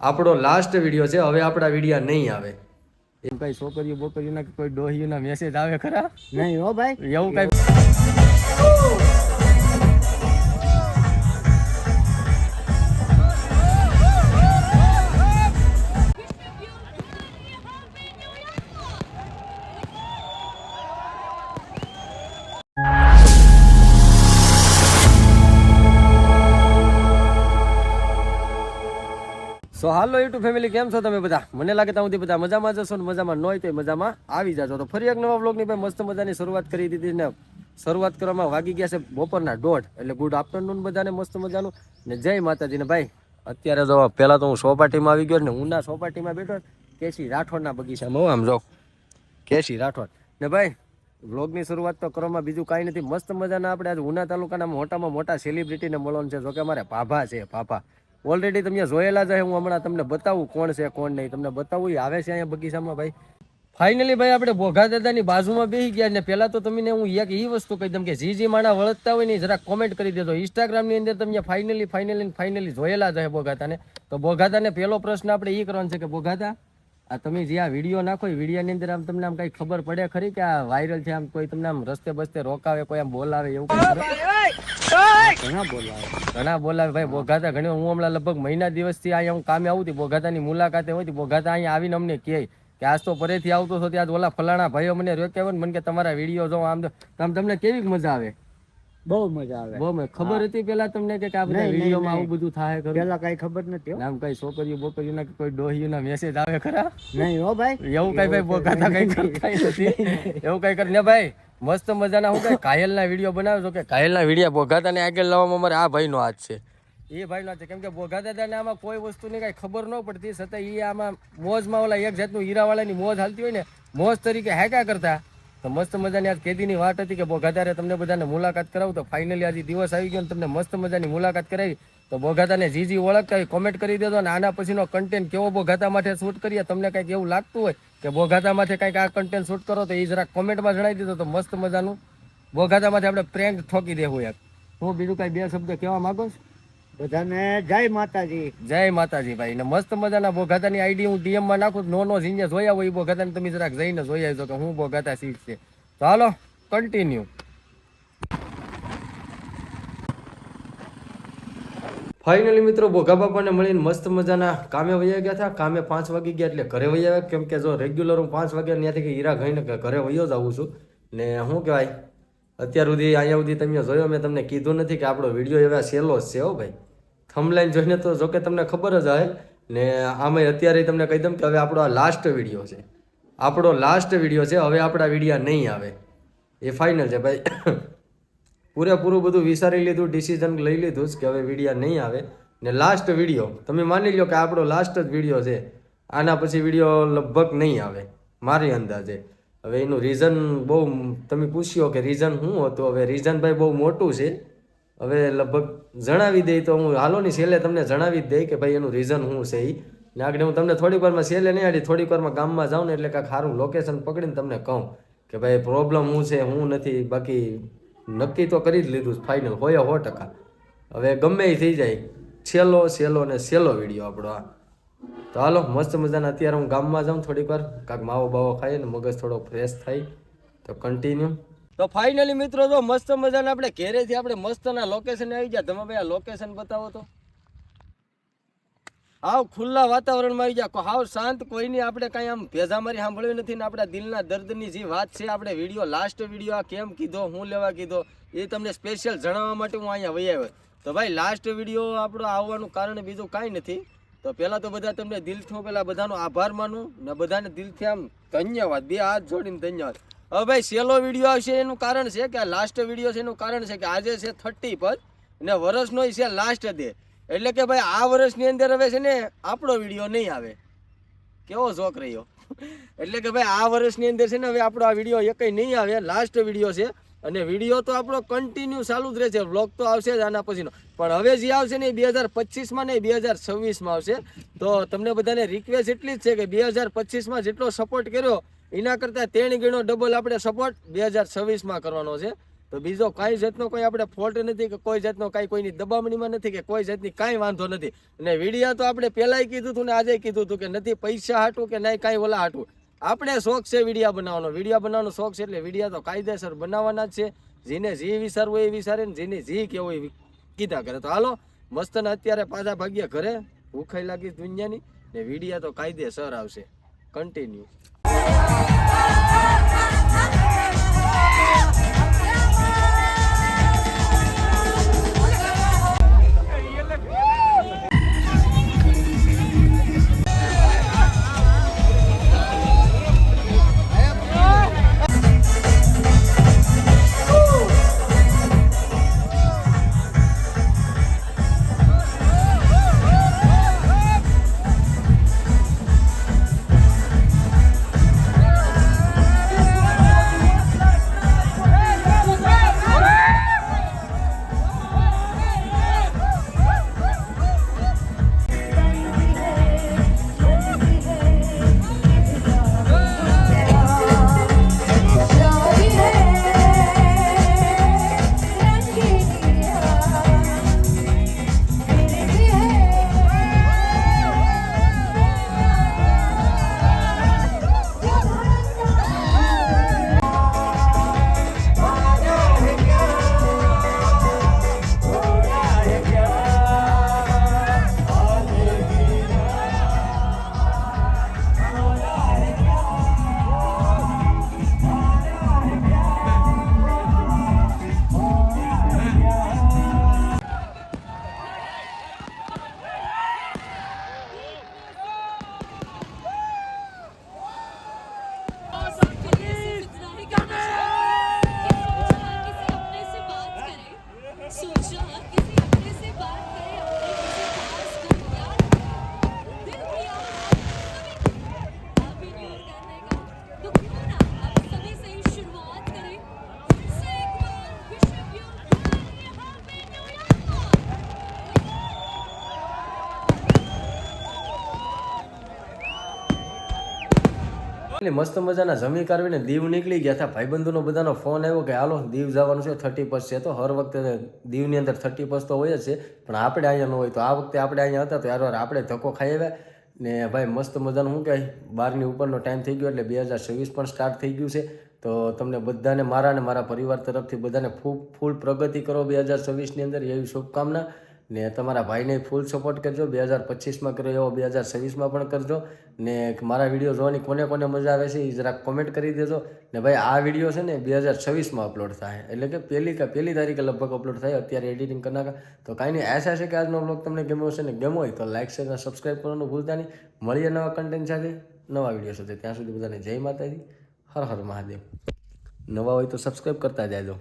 આપણો last video છે, હવે આપણા વિડીયા નહીં આવે. એમ કઈ છોકરીઓ બોકરીઓના કોઈ ડોહીઓના મેસેજ આવે ખરા? નહીં હો ભાઈ? એવું કઈ સો હાલો યુટ્યુબ ફેમિલી, કેમ છો તમે બધા? મને લાગે ત્યાં સુધી બધા મજામાં જશો ને મજામાં ન હોય તો મજામાં આવી જાજો. તો ફરી એક નવા બ્લોગની ભાઈ મસ્ત મજાની શરૂઆત કરી દીધી ને શરૂઆત કરવામાં વાગી ગયા છે બપોરના દોઢ. એટલે ગુડ આફ્ટરનૂન બધાને મસ્ત મજાનું. ને જય માતાજીને ભાઈ, અત્યારે જો પહેલાં તો હું સોપાટીમાં આવી ગયો ને ઉના સોપાટીમાં બેઠો કેસી રાઠોડના બગીચામાં હું આમ જો. કેસી રાઠોડ. ને ભાઈ વ્લોગની શરૂઆત તો કરવામાં બીજું કાંઈ નથી. મસ્ત મજાના આપણે આજે ઉના તાલુકાના મોટામાં મોટા સેલિબ્રિટીને મળવાનું છે. જો કે અમારે ભાભા છે, ભાભા. ઓલરેડી તમે જોયેલા જ હું હમણાં તમને બતાવું કોણ છે કોણ નહીં. તમને બતાવું એ આવે છે અહીંયા બગીચામાં ભાઈ. ફાઇનલી ભાઈ આપણે ભોગા દાદાની બાજુમાં બેસી ગયા ને પહેલાં તો તમને હું એક એ વસ્તુ કહી દઉં કે જી જી માણા વળતતા હોય ને જરા કોમેન્ટ કરી દેજો. ઇન્સ્ટાગ્રામની અંદર તમે ફાઇનલી ફાઇનલી ફાઇનલી જોયેલા જ બોઘાતાને તો બોઘાતાને પહેલો પ્રશ્ન આપણે એ કરવાનો છે કે બોઘાતા આ તમે જે આ વીડિયો નાખો એ વિડીયોની અંદર આમ તમને આમ કઈ ખબર પડે ખરી કે આ વાયરલ છે આમ કોઈ તમને આમ રસ્તે બસ્તે રોકાવે કોઈ આમ બોલાવે એવું? ઘણા બોલાવે. ઘણા બોલાવે ભાઈ બોઘાતા ઘણી હું હમણાં લગભગ મહિના દિવસથી અહીંયા હું કામે આવું હતી બોગાતાની મુલાકાતે હોય હતી બોગાતા અહીંયા આવીને અમને કહે કે આજ તો પરેથી આવતો હતો ત્યાં ઓલા ફલાણા ભાઈઓ મને રોક્યા હોય ને મને કે તમારા વીડિયો જો આમ આમ તમને કેવી મજા આવે? બહુ મજા આવે. બહુ ખબર હતી પેલા તમને કે આ બધા વિડીયોમાં આવું બધું થાય ખરું? પેલા કઈ ખબર નથી આમ કઈ છોકરીઓ બોકરીઓના કે કોઈ ડોહીઓના મેસેજ આવે ખરા? નહીં હો ભાઈ. એવું કઈ ભાઈ બોગાતા કઈ કઈ નથી. એવું કઈ કરી ને ભાઈ મસ્ત મજાના હું કઈ કાયલના વીડિયો બનાવ્યો કે કાયલના વીડિયો બોગાતાને આગળ લાવવામાં અમારે આ ભાઈનો હાથ છે. એ ભાઈનો હાથ છે. કેમ કે બોગા દાદાને આમાં કોઈ વસ્તુની કઈ ખબર ન પડતી. છતાં એ આમાં મોજમાં ઓલા એક જાતનું હીરાવાળાની મોજ હાલતી હોય ને મોજ તરીકે હેકા કરતા. તો મસ્ત મજાની આજ કેદીની વાત હતી કે બોગાદારે તમને બધાને મુલાકાત કરાવું. તો ફાઇનલી આજે દિવસ આવી ગયો ને તમને મસ્ત મજાની મુલાકાત કરાવી. તો બોઘાતાને જી જી ઓળખતા હોય કોમેન્ટ કરી દેજો અને આના પછીનો કન્ટેન્ટ કેવો બોઘાતા માટે શૂટ કરીએ તમને કંઈક એવું લાગતું હોય કે બોઘાતામાંથી કંઈક આ કન્ટેન્ટ શૂટ કરો તો એ જરા કોમેન્ટમાં જણાવી દીધો તો મસ્ત મજાનું. બોઘાતામાંથી આપણે પ્રેન્ક ઠોકી દેવું એક. હું બીજું કાંઈ બે શબ્દ કહેવા માગો છો? બધાને જય માતાજી. જય માતાજી ભાઈ. ને મસ્ત મજાના બોઘાતાની આઈડી હું ડીએમમાં માં નાખું નો નો જીને જોયા હોય એ બોઘાતાને તમે જરાક જઈને જોઈ આવજો કે હું બોઘાતા શીખ છે ચાલો કન્ટિન્યુ ફાઇનલી મિત્રો બોગા બાપાને મળીને મસ્ત મજાના કામે વયા ગયા હતા કામે પાંચ વાગી ગયા એટલે ઘરે વહી આવ્યા. કેમ કે જો રેગ્યુલર હું પાંચ વાગ્યા ત્યાંથી હીરા ગઈને ઘરે વયો જ આવું છું. ને શું કહેવાય? અત્યાર સુધી, અહીંયા સુધી તમે જોયો, મેં તમને કીધું નથી કે આપણો વીડિયો એવા સહેલો જ છે હો ભાઈ. થમલાઈન જોઈને તો જોકે તમને ખબર જ આવે ને આમાં અત્યારે તમને કહી દઉં કે હવે આપણો આ લાસ્ટ વીડિયો છે. આપણો લાસ્ટ વીડિયો છે. હવે આપણા વિડીયા નહીં આવે. એ ફાઇનલ છે ભાઈ. પૂરેપૂરું બધું વિચારી લીધું ડિસિઝન લઈ લીધું કે હવે વિડીયા નહીં આવે. ને લાસ્ટ વીડિયો તમે માની લો કે આપણો લાસ્ટ જ વીડિયો છે. આના પછી વીડિયો લગભગ નહીં આવે, મારી અંદાજે. હવે એનું રીઝન બહુ, તમે પૂછ્યો કે રીઝન શું હતું? હવે રીઝન ભાઈ બહુ મોટું છે. હવે લગભગ જણાવી દઈ તો હું હાલો ની છેલ્લે તમને જણાવી જ દઈ કે ભાઈ એનું રીઝન શું છે એ ને આગળ હું તમને થોડીક વારમાં છેલ્લે નહીં આડી, થોડીક વારમાં ગામમાં જાઉં ને એટલે કાંઈક સારું લોકેશન પકડીને તમને કહું કે ભાઈ પ્રોબ્લેમ શું છે હું નથી, બાકી નક્કી તો કરી જ લીધું ફાઇનલ હોય સો ટકા. હવે ગમે એ થઈ જાય, છેલ્લો છેલ્લો ને છેલ્લો વીડિયો આપણો આ. તો હાલો, મસ્ત મજાના, અત્યારે હું ગામમાં જાઉં થોડીક વાર, કાંક માવો બાવો ખાઈએ ને મગજ થોડો ફ્રેશ થાય, તો કન્ટિન્યુ તો ફાઇનલી મિત્રો તો મસ્ત મજાના આપણે ઘેરેથી આપણે મસ્તના લોકેશન આવી ગયા. તમે ભાઈ આ લોકેશન બતાવો તો. હાવ ખુલ્લા વાતાવરણમાં આવી ગયા હાવ શાંત, કોઈની આપણે કાંઈ આમ ભેજામારી સાંભળવી નથી ને આપણા દિલના દર્દની જે વાત છે, આપણે વીડિયો લાસ્ટ વીડિયો આ કેમ કીધો, હું લેવા કીધો, એ તમને સ્પેશિયલ જણાવવા માટે હું અહીંયા વહી આવ્યો. તો ભાઈ લાસ્ટ વીડિયો આપણો આવવાનું કારણ બીજું કાંઈ નથી. તો પહેલાં તો બધા તમને દિલથી, હું પહેલાં બધાનો આભાર માનું ને બધાને દિલથી આમ ધન્યવાદ, બે હાથ જોડીને ધન્યવાદ. હવે ભાઈ સેલો વીડિયો આવશે, એનું કારણ છે કે આ લાસ્ટ વીડિયો છે, એનું કારણ છે કે આજે છે થર્ટી પર ને વર્ષનો છે લાસ્ટ ડે એટલે કે ભાઈ આ વર્ષની અંદર હવે છે ને આપણો વીડિયો નહીં આવે. કેવો શોખ રહ્યો? એટલે કે ભાઈ આ વર્ષની અંદર છે ને હવે આપણો આ વીડિયો એકય નહીં આવે. લાસ્ટ વીડિયો છે અને વીડિયો તો આપણો કન્ટિન્યુ ચાલુ જ રહેશે વ્લોગ તો આવશે જ આના પછીનો. પણ હવે જે આવશે ને એ બે હજાર પચીસમાં ને બે હજાર છવ્વીસમાં આવશે. તો તમને બધાને રિક્વેસ્ટ એટલી જ છે કે બે હજાર પચીસમાં જેટલો સપોર્ટ કર્યો, એના કરતાં તેણી ગણો ડબલ આપણે સપોર્ટ બે હજાર છવ્વીસમાં કરવાનો છે. તો બીજો કાંઈ જાતનો કોઈ આપણે ફોલ્ટ નથી કે કોઈ જાતનો કાંઈ કોઈની દબામણીમાં નથી કે કોઈ જાતની કાંઈ વાંધો નથી અને વિડીયા તો આપણે પહેલાંય કીધું હતું ને આજે કીધું હતું કે નથી પૈસા હાટું કે નહીં કાંઈ ઓલા હાટું આપણે શોખ છે વિડીયા બનાવવાનો વિડીયા બનાવવાનો શોખ છે એટલે વિડીયા તો કાયદેસર બનાવવાના જ છે જેને જે વિચારવું એ વિચારે ને જેને જે કેવું એ કીધા કરે તો હાલો મસ્ત ને અત્યારે પાછા ભાગ્યા ઘરે ભૂખાઈ લાગી દુનિયાની ને વિડીયા તો કાયદેસર આવશે કન્ટિન્યુ એટલે મસ્ત મજાના જમી કાઢવીને દીવ નીકળી ગયા હતા ભાઈબંધોનો બધાનો ફોન આવ્યો કે, હાલો, દીવ જવાનું છે થર્ટી પસ છે. તો હર વખતે દીવની અંદર થર્ટી પસ તો હોય જ છે, પણ આપણે અહીંયા ન હોય. તો આ વખતે આપણે અહીંયા હતા તો યાર આપણે ધક્કો ખાઈ આવ્યા. ને ભાઈ, મસ્ત મજાનું શું કહે બારની ઉપરનો ટાઈમ થઈ ગયો એટલે બે હજાર છવ્વીસ પણ સ્ટાર્ટ થઈ ગયું છે. તો તમને બધાને મારા અને મારા પરિવાર તરફથી બધાને ફૂલ ફૂલ પ્રગતિ કરો બે હજાર છવ્વીસની અંદર. એવી શુભકામના. ને તમારા ભાઈને ફૂલ સપોર્ટ કરજો. બે હજાર પચીસમાં કર્યો એવો, બે હજાર છવ્વીસમાં પણ કરજો. ને મારા વીડિયો જોવાની કોને કોને મજા આવે છે એ જરાક કોમેન્ટ કરી દેજો. ને ભાઈ, આ વીડિયો છે ને બે હજાર છવ્વીસમાં અપલોડ થાય. એટલે કે પહેલી કે પહેલી તારીખે લગભગ અપલોડ થાય. અત્યારે એડિટિંગ કરી નાખા. તો કાંઈ નહીં, આશા છે કે આજનો બ્લોગ તમને ગમ્યો હશે ને ગમો હોય તો લાઇક શેર અને સબસ્ક્રાઈબ કરવાનું ભૂલતા નહીં. મળીએ નવા કન્ટેન્ટ સાથે, નવા વીડિયો સાથે. ત્યાં સુધી બધાને જય માતાજી. હર હર મહાદેવ. નવા હોય તો સબસ્ક્રાઈબ કરતા જાજો.